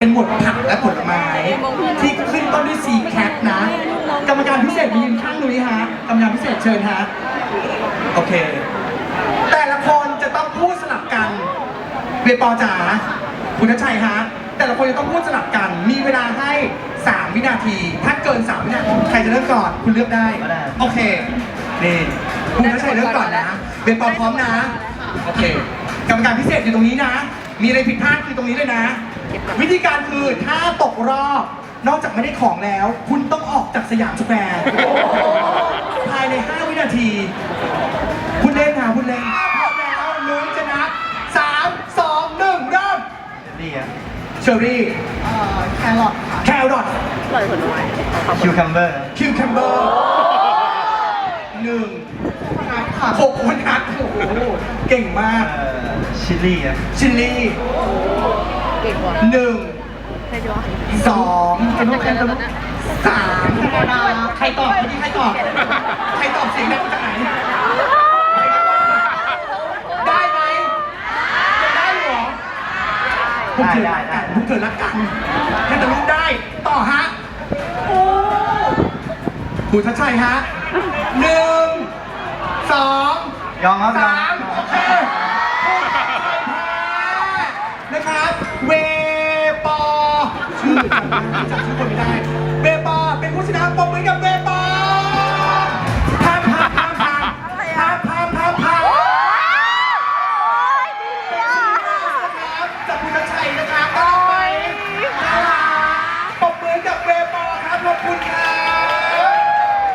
เป็นหมวดผักและผลไม้ที่ขึ้นต้นด้วย C cat นะ กรรมการพิเศษมียืนข้างนุ้ยฮะกรรมการพิเศษเชิญฮะโอเค แต่ละคนจะต้องพูดสลับกันเวปอจ๋าคุณทัชชัยฮะแต่ละคนจะต้องพูดสลับกัน มีเวลาให้ 3 วินาที ถ้าเกิน 3 วินาทีใครจะเริ่มก่อนคุณเลือกได้ก็ได้โอเคนี่คุณทัชชัยเริ่มก่อนนะเวปอพร้อมนะโอเค กรรมการพิเศษอยู่ตรงนี้นะ มีอะไรผิดพลาดคือตรงนี้เลยนะ วิธีการคือถ้าตกรอบ นอกจากไม่ได้ของแล้ว คุณต้องออกจากสยามสแควร์ภายใน 5 วินาที คุณเล่นค่ะคุณเล่นพร้อมแล้วลุ้นจะนับสามสองหนึ่งเริ่มนี่อะเชอรี่เอ่อแครอทค่ะแครอทคิวคัมเบอร์คิวแคมเบอร์หนึ่งนัทค่ะ หกคนนัดโอ้โหเก่งมากเอ่อชิลลี่อะชิลลี่ เก่งกว่าหนึ่งสองสามใครตอบเมื่อกี้ใครตอบใครตอบเสียงดังมาจากไหนได้ไหมยังได้อยู่เหรอพวกเธอรักกันพวกเธอรักกันแค่แต่ลูกได้ต่อฮะคุณชัดชัยฮะหนึ่งสองยอมครับยอสาม จำชื่อคนไม่ได้เวปอเป็นผู้ชนะปรบมือกับเวปอพามพามพามพามพามพามพามพามนะครับจากคุณชัยนะครับได้ไหมนะครับปรบมือกับเวปอครับขอบคุณครับ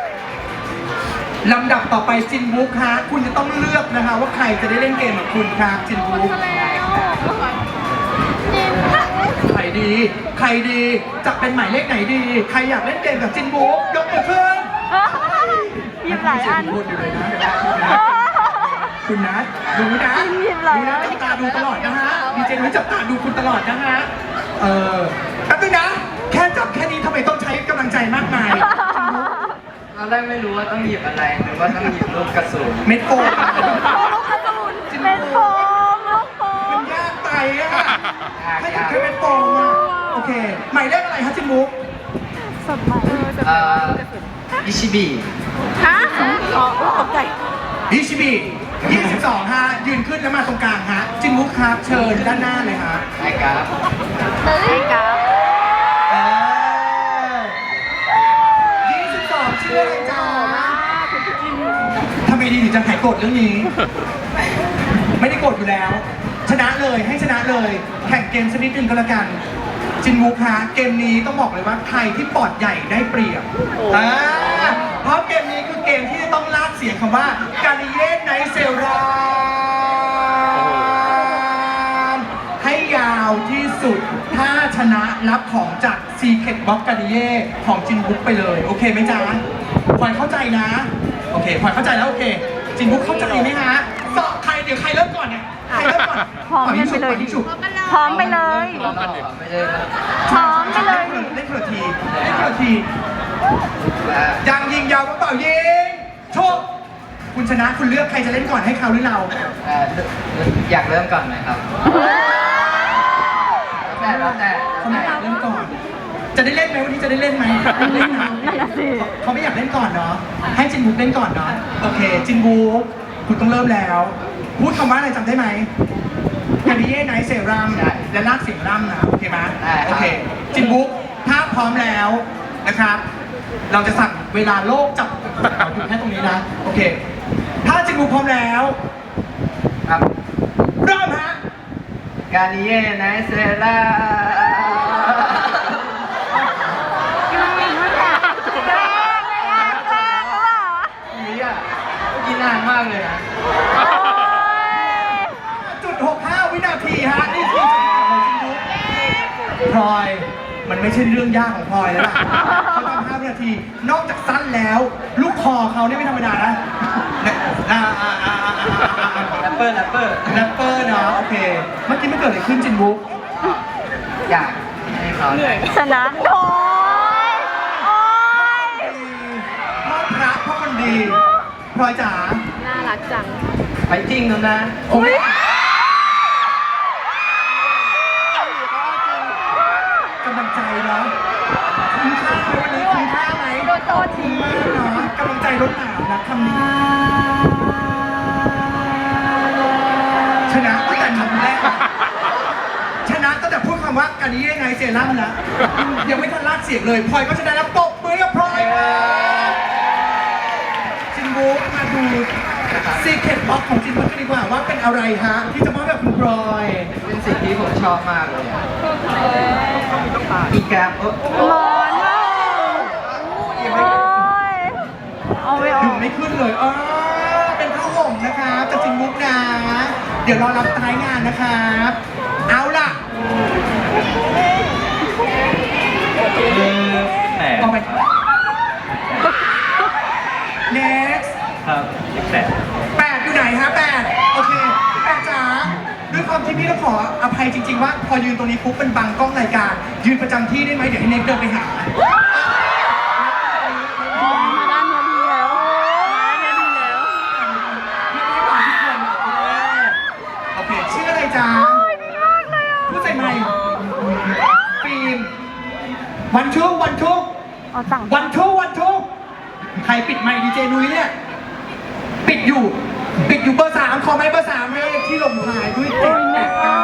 ลำดับต่อไปจินบุ๊กฮะคุณจะต้องเลือกนะคะว่าใครจะได้เล่นเกมกับคุณครับจินบุ๊ก ดี ใครดีจะเป็นหมายเลขไหนดี ใครอยากเล่นเกมกับจินบุ๊กยกมือขึ้นหยิบหลายอันพูดอยู่เลยนะคุณนัทรู้นะหยิบหลายรู้อันะนจับตาดูตลอดนะฮะดีเจนุ้ยจับตาดูคุณตลอดนะฮะเออแป๊บนึงนะ แค่จับแค่นี้ทำไมต้องใช้กำลังใจมากมายตอนแรกไม่รู้ว่าต้องหยิบอะไรหรือว่าต้องหยิบลูกกระสุนเม็ดโฟม ลูกกระสุนเป็นโฟมลูกโฟ มัน ม ยากไปอะ ให้ถึงแค่เป็นโฟมอะโอเค หมายเลขอะไรฮะจิมบุ๊กสดใหม่เอ่ออิชิบิฮะอ๋อตกใจฮิชิบิ22ฮะยืนขึ้นแล้วมาตรงกลางฮะจิมบุ๊กครับเชิญด้านหน้าเลยฮะไอ้ครับเฮ้ยกับเออ22ชื่ออะไรจ๊ะทำไมดีถึงจะหายโกรธเรื่องนี้ ไม่ได้โกรธอยู่แล้วช นะเลยให้ชนะเลย แข่งเกมสักนิดนึงก็แล้วกัน จินวูคฮะเกมนี้ต้องบอกเลยว่าใครที่ปอดใหญ่ได้เปรียบอ่าเพราะเกมนี้คือเกมที่จะต้องลากเสียงคำว่าการิเย่ไนเซรามให้ยาวที่สุด ถ้าชนะรับของจาก Secret Box การิเย่ของจินบุ๊กไปเลย โอเคไหมจ๊ะพลอยเข้าใจนะ โอเคพลอยเข้าใจแล้วโอเค จินบุ๊กเข้าใจไหมฮะ ริ่มก่อนพร้อมกันไปเลยปดิฉุบพร้อมไปเลยไม่ใช่ครับพร้อมไปเลยเล่นเผื่อทีเล่นเผื่อทีและยางยิงยาวกระเป๋ายิงโชคคุณชนะคุณเลือกใครจะเล่นก่อนให้เขาหรือเราเอ่ออยากเริ่มก่อนไหมครับแล้วแต่แล้วแต่เขาไม่อยากเล่นก่อน จะได้เล่นไหมวันนี้จะได้เล่นไหมเล่นนะนั่นน่ะสิเขาไม่อยากเล่นก่อนเนาะให้จินบุ๊กเล่นก่อนเนาะโอเคจินบุ๊กคุณต้องเริ่มแล้ว พูดคำว่าอะไรจำได้ไหม แคดิเย่ไนท์เซรั่มและลากเสียงรั่มนะโอเคไหมโอเคจินบุ๊กถ้าพร้อมแล้วนะครับ เราจะสั่งเวลาโลกจับจับอยู่แค่ตรงนี้นะโอเค ถ้าจินบุ๊กพร้อมแล้วครับเริ่มฮะการนิเย่ไนเซล่าแกล้งเลยอะแกล้งหรือเปล่านี่อะกินนานมากเลยนะ โอ๊ย จุด65 วินา ทีฮะนี่คือสถิติของจินบุ๊กพลอย มันไม่ใช่เรื่องยากของพลอยแล้วล่ะเขาทำ5วินาที นอกจากสั้นแล้ว ลูกคอเขานี่ไม่ธรรมดานะเนี่ยอ่าอ่าอ่าอ่าอ่าอ่าแรปเปอร์แรปเปอร์แรปเปอร์เนาะโอเค เมื่อกี้ไม่เกิดอะไรขึ้นจินบุ๊กอยากให้เขาได้ชนะโอ๊ยโอ๊ยพ่อพระพ่อคนดีพลอยจ๋าน่ารักจัง ไปจริงแล้วนะโอ้ย รถหนาวนะคำนี้ชนะตั้งแต่คำแรกอะชนะตั้งแต่พูดคำว่ากันนี้ยังไงเซรั่มนะยังไม่ทันลากเสียงเลยพลอยก็ชนะแล้วตบมือกับพลอยครับจินบุ๊กมาดูซีเคทบ็อกของจินบุ๊กกันดีกว่าว่าเป็นอะไรฮะที่จะมอบแบบคุณพลอยเป็นสิ่งที่ผมชอบมากเลยอะอีแกรมเออ ร้อนมากโอ้ยเอา ไม่ออดึกงไม่ขึ้นเลย เออ เป็นผ้าห่มนะครับจากจินบุ๊กนะ เดี๋ยวรอรับท้ายงานนะครับ เอาล่ะคือแปดเอาไป next ครับแปดแปดอยู่ไหนฮะแปดโอเคแปดจ๋าด้วยความที่พี่ต้องขออภัยจริง ๆ ว่า พอยืนตรงนี้ปุ๊บเป็นบังกล้องรายการ ยืนประจำที่ได้ไหมเดี๋ยวให้เน็กเดินไปหามาด้านนี้ดีแล้วมาด้านนี้ดีแล้ว โอเคชื่ออะไรจ๊ะผู้ใส่ใหม่ฟิล์ม วันชุกวันชุกเอาสั่งวันทุกวันทุกใครปิดไมค์ดีเจนุ้ยเนี่ยปิดอยู่ ปิดอยู่เบอร์สามขอไม้เบอร์สามเลยที่ลงท้ายด้วยเจ็ดแปดเก้า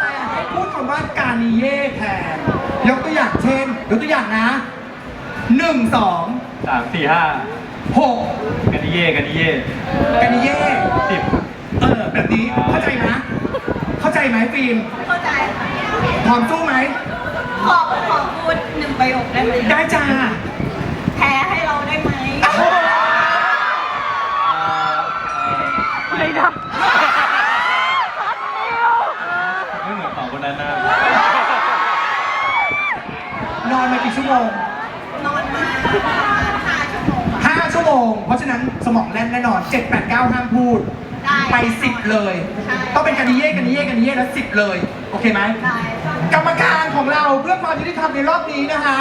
แต่ให้พูดคำว่าการนิเย่แทนยกตัวอย่างเช่นยกตัวอย่างนะหนึ่งสองสามสี่ห้าหกกันดิเย่กันดิเย่การนิเย่สิบเออแบบนี้เข้าใจนะ เข้าใจไหมฟิล์มเข้าใจค่ะพร้อมสู้ไหมขอขอ พูดหนึ่งประโยคได้ไหมได้จ้าแพ้ให้เราได้ไหมไม่ได้ไม่เหมือนสองคนนั้นนะนอนมากี่ชั่วโมง นอนมาห้าชั่วโมง5ชั่วโมง เพราะฉะนั้นสมองแน่นแน่นอน7 8 9ห้ามพูดได้ไป10เลย ใช่ต้องเป็นการดิเย่การดิเย่การดิเย่แล้ว10เลย โอเคไหม ได้ กรรมการ ของเราเพื่อความยุติธรรมในรอบนี้นะฮะ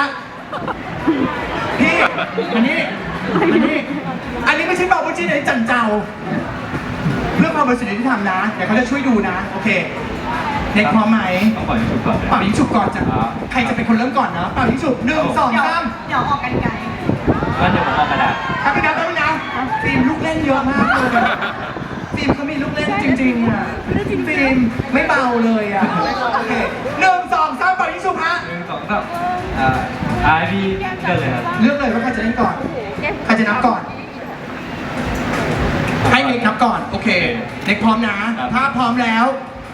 พี่อันนี้อันนี้ อันนี้ไม่ใช่เบาบุจินอันนี้จันเจ้า เพื่อความบริสุทธิ์ยุติธรรมนะเดี๋ยวเขาจะช่วยดูนะ โอเคเน็กพร้อมไหมต้องปล่อยให้สุดก่อนเลย เป่ายิงฉุบก่อนจ้ะครับ ใครจะเป็นคนเริ่มก่อนนะเป่ายิงฉุบหนึ่งสองเดี๋ยวสาม เดี๋ยวออกกันไกลงั้นเดี๋ยวผมเอากระดาษ ครับพี่นัทครับพี่นัทฟิล์มลูกเล่นเยอะมากเลย ฟิล์มเขามีลูกเล่นจริงๆอะฟิล์มไม่เบาเลยอะโอเคหนึ่งสองสามเป่ายิงฉุบฮะหนึ่งสองสามอ่าไอพีเลือกเลยครับเลือกเลยว่าใครจะเล่นก่อนใครจะนับก่อน ให้เน็กนับก่อน โอเคเน็กพร้อมนะถ้าพร้อมแล้ว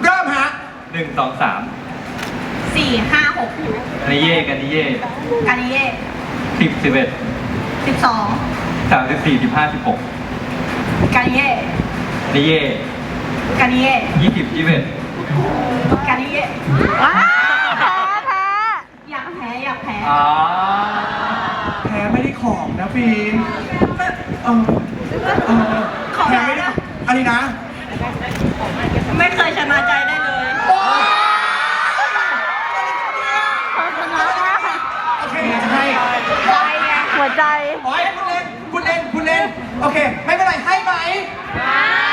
เริ่มฮะหนึ่งสองสามสี่ห้าหกกันดิเย่กันดิเย่การนิเย่สิบสิบเอ็ดสิบสองสามสิบสี่สิบห้าสิบหกการนิเย่กั นดิเย่การนิเย่ยี่สิบยี่สิบเอ็ดการนิเย่ว้าวแพ้แพ้อยากแพ้อยากแพ้อ๋อแพ้ไม่ได้ของนะฟิล์มเออเออแพ้ไม่ได้อันนี้นะ ไม่เคยชนะใจได้เลยโอ้ยเขาชนะนะโอเคจะให้หัวใจ โอ้ยคุณเล่นคุณเล่นคุณเล่นโอเค ไม่เป็นไร ให้ไหม ใ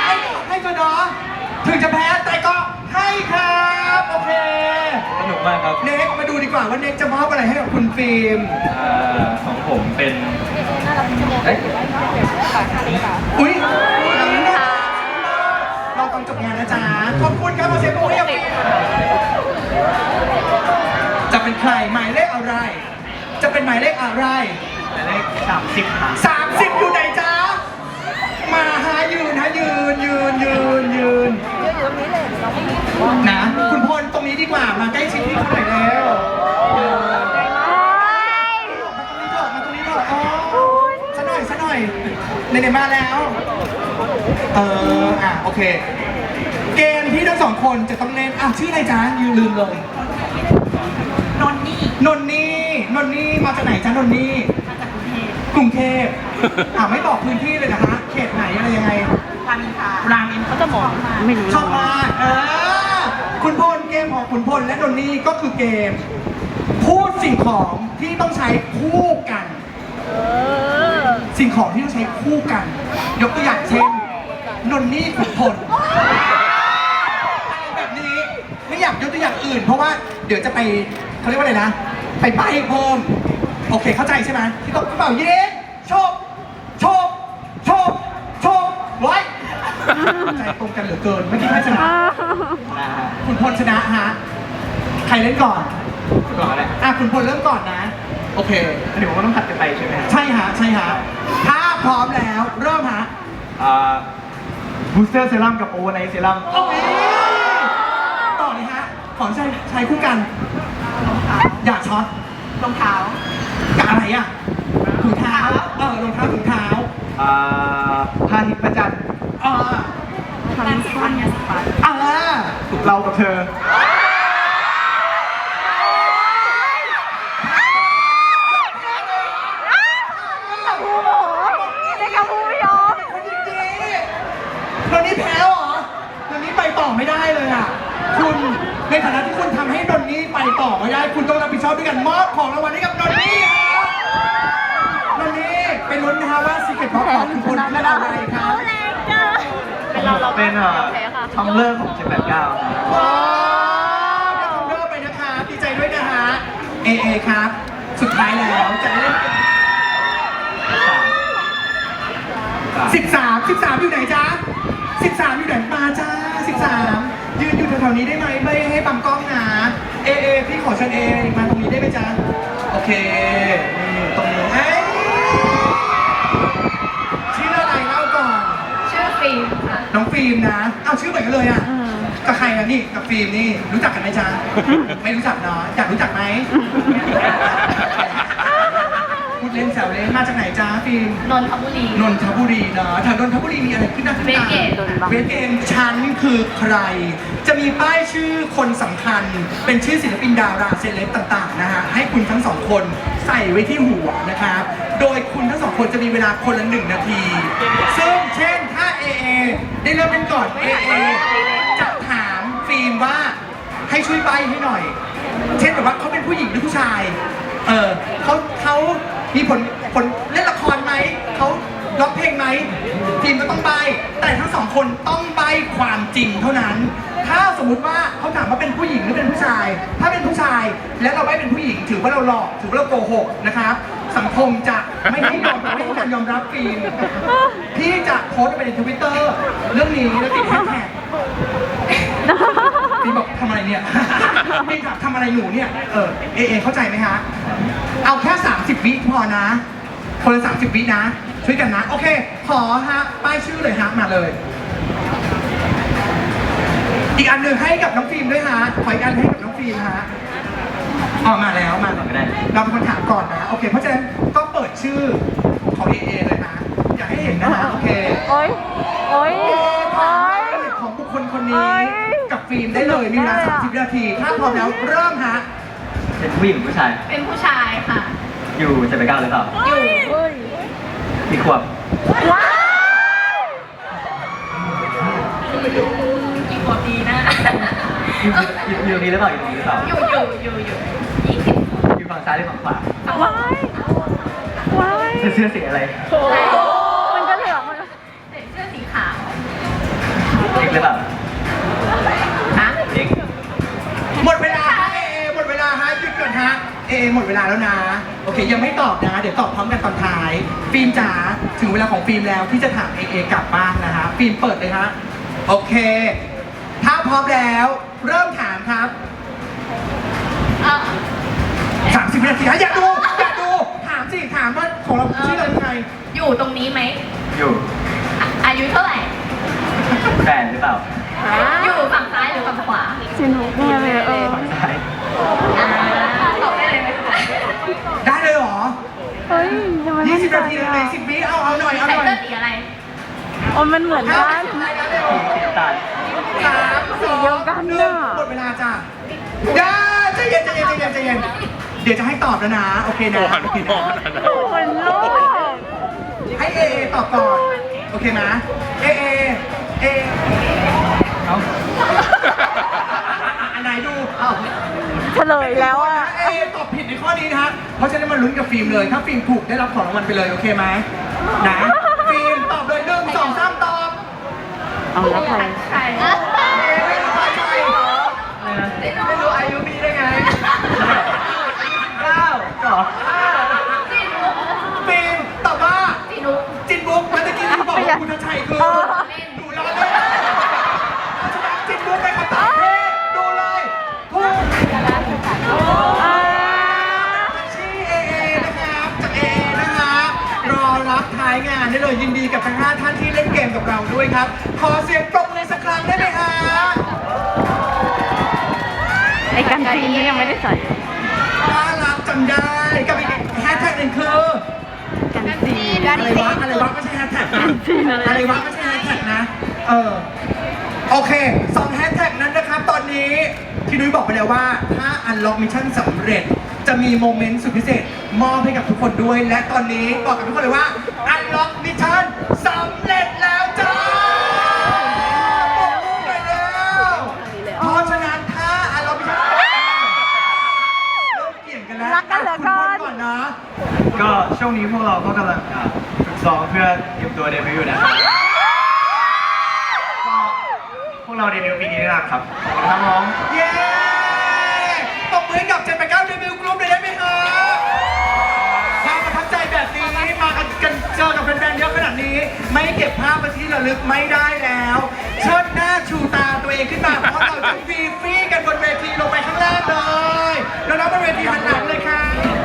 ห้ให้ตัว เนาะ ถึงจะแพ้แต่ก็ให้ครับ โอเค สนุกมากครับเน็กมาดูดีกว่าว่าเน็กจะมอบอะไรให้กับคุณฟิล์ม อ่าของผมเป็นเอ้ยอุ้ยเราต้องจบงานนะจ๊ะ ขอบคุณครับมาเสียงปรบมือให้กับฟิล์มจะเป็นใครหมายเลขอะไร จะเป็นหมายเลขอะไรเลขสามสิบครับสามสิบอยู่ไหนจ๊ะ มาหายื นฮะยืนยืนยืนยืนนะคุณพลตรงนี้ดีกว่ามาใกล้ชิดพี่เขาหน่อยแล้วยืนมาตรงนี้เถอะมาตรงนี้เถอะอ๋อสักหน่อยสักหน่อยไหนๆมาแล้วเอออะโอเค เกมที่ทั้งสองคนจะต้องเล่นอะชื่ออะไรจ๊ะยืนลืมเลยนนนี่นนนี่นนนี่มาจากไหนจ๊ะนนนี่ มาจากกรุงเทพกรุงเทพอะไม่บอกพื้นที่เลยนะฮะ เขตไหนอะไรยังไง จะบอกไม่รู้ชอบมากเออคุณพลเกมของคุณพลและนนนี่ก็คือเกม พูดสิ่งของที่ต้องใช้คู่กัน เออสิ่งของที่ต้องใช้คู่กัน ยกตัวอย่างเช่นนนนี่ขุนพลอะไรแบบนี้ไม่อยากยกตัวอย่างอื่น เพราะว่าเดี๋ยวจะไปเขาเรียกว่าอะไรนะ ไปใบเพิ่มโอเคเข้าใจใช่ไหมที่ต้องกระเป๋าเย้ชอบ ลือเกินเมื่อกี้ใครชนะนะฮะคุณพลชนะฮะใครเล่นก่อนก่อนก็ได้อะคุณพลเริ่มก่อนนะ โอเคอันนี้ผมก็ต้องผัดกันไปใช่ไหมฮะใช่ฮะใช่ฮะถ้าพร้อมแล้วเริ่มฮะอ่าบูสเตอร์เซรั่มกับโอเวอร์ไนท์เซรั่มโอเคต่อเลยฮะขอใช้ใช้คู่กันอย่าช็อตรองเท้ากับอะไรอะถุงเท้าเออรองเท้าถุงเท้าอ่าพาทิตย์พระจันทร์อ่าแปรงสี ฟันยาสีฟันอ่าถูกเรากับเธอกับพูโหเด็กกับพูไม่ยอมคนจริงๆคนนี้แพ้เหรอคนนี้ไปต่อไม่ได้เลยอะ คุณในฐานะที่คุณทำให้นนนี่ไปต่อไม่ได้ คุณต้องรับผิดชอบด้วยกันมอบของรางวัลให้กับนนนี่ครับนนนี่เป็นลุ้นนะฮะว่าสิเกตบ็อกของคุณคนคืออะไรครับ เป็นเราเราเป็นอ่าแพ้ค่ะทำเลิกของ789ครับว้าวได้คอมเดอร์ไปนะคะ ดีใจด้วยนะฮะเอเอครับ สุดท้ายแล้วจะได้เล่นเกมสิบสามสิบสามอยู่ไหนจ๊ะสิบสามอยู่ไหนมาจ้าสิบสามยืนอยู่แถวๆนี้ได้ไหมไม่ให้บังกล้องนะ เอเอพี่ขอเชิญเอมาตรงนี้ได้ไหมจ๊ะ โอเคนี่ตรงนี้เอ้ยชื่ออะไรเล่าก่อน ชื่อฟิล์มค่ะ น้องฟิล์มนะ เอาชื่อเหมือนกันเลยอะ กับใครอะนี่ กับฟิล์มนี่ รู้จักกันไหมจ๊ะ ไม่รู้จักเนาะอยากรู้จักไหม พูดเล่นแซวเล่นมาจากไหนจ๊ะฟิล์ม นนทบุรี นนทบุรีเนาะแถวนนทบุรีมีอะไรขึ้นหน้าขึ้นตาเวทเกตเวทเกตฉันคือใคร จะมีป้ายชื่อคนสำคัญ เป็นชื่อศิลปินดาราเซเลบต่างๆนะฮะให้คุณทั้งสองคนใส่ไว้ที่หัวนะครับ โดยคุณทั้ง สองคนจะมีเวลาคนละหนึ่งนาที ซึ่งเช่นถ้า AA ได้เริ่มเป็นก่อน AA จะถามฟิล์มว่าให้ช่วยใบให้หน่อย เช่นแบบว่าเขาเป็นผู้หญิงหรือผู้ชาย เออเขาเขามีผลผลเล่นละครไหม เขาร้องเพลงไหมทีมก็ต้องใบ แต่ทั้งสองคนต้องใบความจริงเท่านั้น ถ้าสมมุติว่าเขาถามว่าเป็นผู้หญิงหรือเป็นผู้ชาย ถ้าเป็นผู้ชายแล้วเราใบเป็นผู้หญิงถือว่าเราหลอกถือว่าเราโกหกนะครับ สังคมจะไม่ให้ยอมไม่ให้การยอมรับฟิล์มพี่จะโพสต์ไปในทวิตเตอร์เรื่องนี้แล้วติดแฮชแท็กพี่บอกทำอะไรเนี่ยพี่ถามทำอะไรหนูเนี่ยเออเอเอเข้าใจไหมฮะ เอาแค่ 30 วิพอนะคนละ30 วินะ ช่วยกันนะ โอเค ขอฮะป้ายชื่อเลยฮะมาเลย อีกอันหนึ่งให้กับน้องฟิล์มด้วยฮะขออีกอันให้กับน้องฟิล์มฮะ อ๋อมาแล้วมาก่อนก็ได้ เราเป็นคนถามก่อนนะ โอเค เพราะฉะนั้นก็เปิดชื่อของเอเอเลยนะอยากให้เห็นนะฮะโอเคโอ๊ยโอ๊ยเอโอ๊ย ของบุคคลคนโอ๊นี้ยกับฟิล์มได้เลยมีเวลา30วินาที ถ้าพร้อมแล้วเริ่มฮะเป็นผู้หญิงหรือผู้ชาย เป็นผู้ชายค่ะ อยู่789หรือเปล่า อยู่เฮ้ยมีขวบว้ายกี่กว่าปีนะอยู่อยู่อยู่ตรงนี้หรือเปล่าอยู่ตรงนี้หรือเปล่า อยู่อยู่อยู่อยู่ยี่สิบ อยู่ฝั่งซ้ายหรือฝั่งขวาว้ายว้ายใส่เสื้อสีอะไรมันก็เหลืองมันใส่เสื้อสีขาวเด็กหรือเปล่าฮะเด็กหมดเวลาฮะเอเอหมดเวลาฮะหยุดก่อนฮะเอเอหมดเวลาแล้วนะ โอเค ยังไม่ตอบนะ เดี๋ยวตอบพร้อมกันตอนท้าย ฟิล์มจ๋าถึงเวลาของฟิล์มแล้วที่จะถามเอเอกลับบ้านนะฮะฟิล์มเปิดเลยฮะโอเค ถ้าพร้อมแล้ว เริ่มถามครับ เอ่อ30วินาทีฮะอยากดูอยากดู ถามสิถามว่าของเราชื่ออะไรยังไงอยู่ตรงนี้ไหมอยู่อะอายุเท่าไหร่ แฟนหรือเปล่าอยู่ฝั่งซ้ายหรือฝั่งขวาสนุกแน่เลยเออฝั่งซ้ายอ่าตอบได้เลยไหมคะได้เลยเหรอเฮ้ยทำไม20นาทีเลยเลย10วิเอาเอาหน่อยเอาใส่หน่อยเสื้อสีอะไร โอ้ยมันเหมือนห้ากันสิบรายการเลยเหรอสีน้ำตาลสามสองเดียวกันหนึ่งน่ะหมดเวลาจ้ะอย่าใจเย็นใจเย็นใจเย็นใจเย็น เดี๋ยวจะให้ตอบแล้วนะ โอเคนะโอเคนะเหมือนโลกให้เอเอตอบก่อน โอเคนะเอเอเอเอ้าอันไหนดูเอ้าเฉลยแล้วอะ เอเอตอบผิดในข้อนี้นะฮะเพราะฉะนั้นมาลุ้นกับฟิล์มเลย ถ้าฟิล์มถูกได้รับของรางวัลไปเลย โอเคไหมนะ ฟิล์มตอบเลยหนึ่งสองสามตอบ เอาแล้วใครใค อฟิล์มแต่ว่าจีนุกจินบุ๊กเมื่ะกี้ที่บอกว่าคุณชัยคือดูเลยชนะจินบุกไปคำตอบดูเลยถูกชื่อเอเอนะครับจากเอนะครับรอรับท้ายงานได้เลยยินดีกับทั้งห้าท่านที่เล่นเกมกับเราด้วยครับ ขอเสียงปรบเลยสักครั้งได้ไหมฮะไอ้กันซีนี่ยังไม่ได้ใส่น่ารักจังได้ อะไรวะอะไรวะไม่ใช่แฮชแท็กนะจริงอะไรอะไรวะไม่ใช่แฮชแท็กนะ เออ โอเคสองแฮชแท็กนั้นนะครับ ตอนนี้ที่นุ้ยบอกไปแล้วว่า ถ้าอันล็อกมิชชั่นสำเร็จ จะมีโมเมนต์สุดพิเศษ มอบให้กับทุกคนด้วย และตอนนี้บอกกับทุกคนเลยว่าอันล็อกมิชชั่นสำเร็จแล้วจ้าปรบมือไปแล้วเพราะฉะนั้นถ้าอันล็อกมิชชั่นเริ่มเกี่ยงกันแล้วรักกันเหลือเกินคุณพลก่อนนะ ก็ช่วงนี้พวกเราก็กำลังอะฝึกซ้อมเพื่อเตรียมตัวเดบิวต์นะครับก็พวกเราเดบิวต์ปีนี้นะครับขอบคุณครับน้องเย้ตบมือให้กับ789เดบิวต์กรุ๊ปเลยได้ไหมฮะความประทับใจแบบนี้มากันกันเจอกับแฟนๆเยอะขนาดนี้ ไม่เก็บภาพมาที่ระลึกไม่ได้แล้วเชิดหน้าชูตาตัวเองขึ้นมาเพราะเราจะฟีฟีกันบนเวทีลงไปข้างล่างเลย แล้วน้องบนเวทีหันหลังเลยค่ะ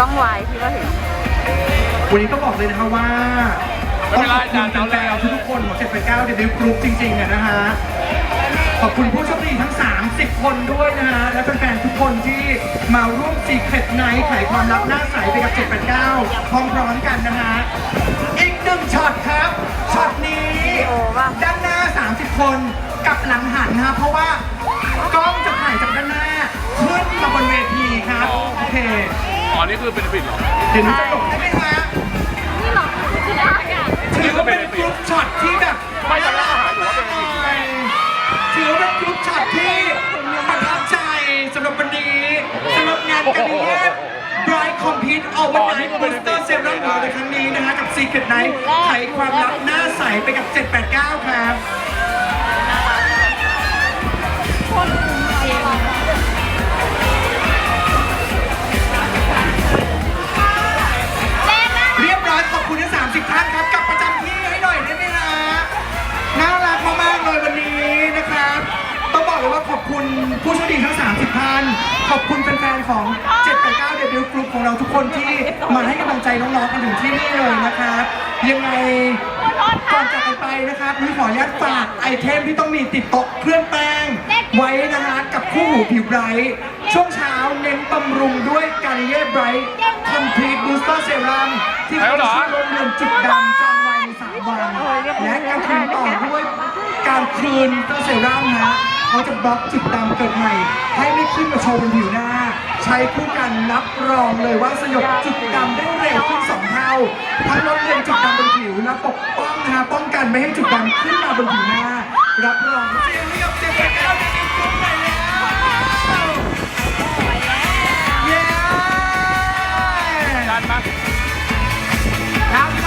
ห็นเห็นกล้องวายที่ว่าเห็น วันนี้ต้องบอกเลยนะคะว่าต้องขอบคุณแฟนๆทุกๆคนของ789เดบิวต์กรุ๊ปจริงๆอะนะฮะ ขอบคุณผู้โชคดีทั้ง 30 คนด้วยนะฮะ และแฟนๆทุกคนที่มาร่วมซีเคร็ตไนท์ไขความลับหน้าใสไปกับ 789 พร้อมๆกันนะฮะ อีกหนึ่งช็อตครับ ช็อตนี้โอ้ว่ะ ด้านหน้า 30 คนกับหลังหันนะเพราะว่ากล้องจะถ่ายจากด้านหน้า ขึ้นมาบนเวทีครับโอเคอ๋อนี่คือเป็นปิดเหรอ เดี๋ยวหนูจะหลบได้ไหมฮะนี่หรอคือได้อะถือว่าเป็นกรุ๊ปช็อตที่แบบไม่ตอนแรกก็หาอยู่ว่าเป็นอะไรถือว่าเป็นกรุ๊ปช็อตที่ประทับใจสำหรับวันนี้สำหรับงานการเนี้ย Bright Compete Over Night Booster Serum ของเราในครั้งนี้นะฮะกับ Secret Night ไขความลับหน้าใสไปกับ 789 ครับ คุณผู้โชคดีทั้ง 30ท่าน ขอบคุณแฟนๆของ 789 เดบิวต์กรุ๊ปของเราทุกคนที่มาให้กำลังใจน้องๆกันถึงที่นี่เลยนะครับ ยังไงก่อนจากกันไปนะครับนุ้ยขออนุญาตฝากไอเทมที่ต้องมีติดโต๊ะเครื่องแป้ง ไว้นะฮะกับคู่หูผิวไบรท์ช่วงเช้าเน้นบำรุงด้วยการเย่ไบรท์คอมพลีทบูสเตอร์เซรั่มที่แล้วเหรอช่วยลดเลือนจุดดำจางวัยในสามวันและกลางคืนต่อด้วยการคืนเตอร์เซรั่มนะ เขาจะบล็อกจุดดำเกิดใหม่ ให้ไม่ขึ้นมาโชว์บนผิวหน้า ใช้คู่กันรับรองเลยว่าสยบจุดดำได้เร็วขึ้นสองเท่าทั้งลดเลือนจุดดำบนผิวและปกป้องนะคะป้องกันไม่ให้จุดดำขึ้นมาบนผิวหน้า รับรองเจลเรียบเจลไปแล้วเจลคุ้มไปแล้วเย้ดันมาครับ